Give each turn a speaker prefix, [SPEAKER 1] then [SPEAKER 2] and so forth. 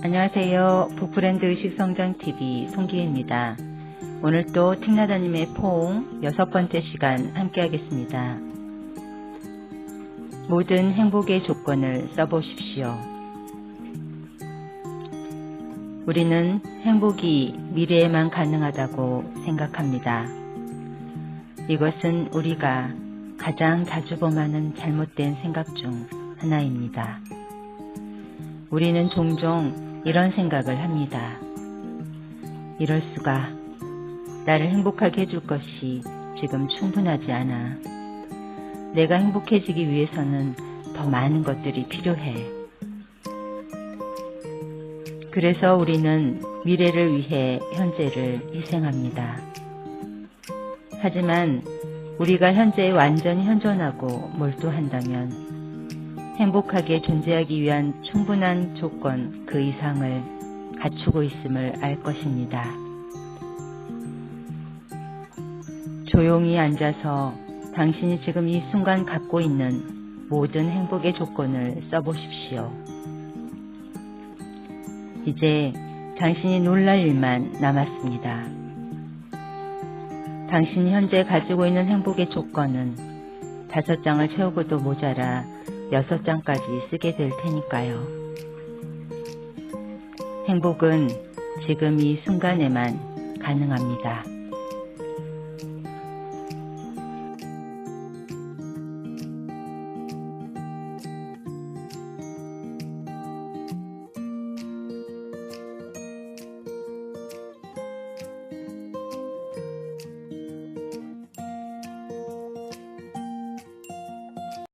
[SPEAKER 1] 안녕하세요. 북브랜드 의식성장TV 송기혜입니다. 오늘 또 틱나다님의 포옹 여섯 번째 시간 함께 하겠습니다. 모든 행복의 조건을 써보십시오. 우리는 행복이 미래에만 가능하다고 생각합니다. 이것은 우리가 가장 자주 범하는 잘못된 생각 중 하나입니다. 우리는 종종 이런 생각을 합니다. 이럴 수가 나를 행복하게 해줄 것이 지금 충분하지 않아. 내가 행복해지기 위해서는 더 많은 것들이 필요해. 그래서 우리는 미래를 위해 현재를 희생합니다. 하지만 우리가 현재에 완전히 현존하고 몰두한다면 행복하게 존재하기 위한 충분한 조건 그 이상을 갖추고 있음을 알 것입니다. 조용히 앉아서 당신이 지금 이 순간 갖고 있는 모든 행복의 조건을 써보십시오. 이제 당신이 놀랄 일만 남았습니다. 당신이 현재 가지고 있는 행복의 조건은 다섯 장을 채우고도 모자라 여섯 장까지 쓰게 될 테니까요. 행복은 지금 이 순간에만 가능합니다.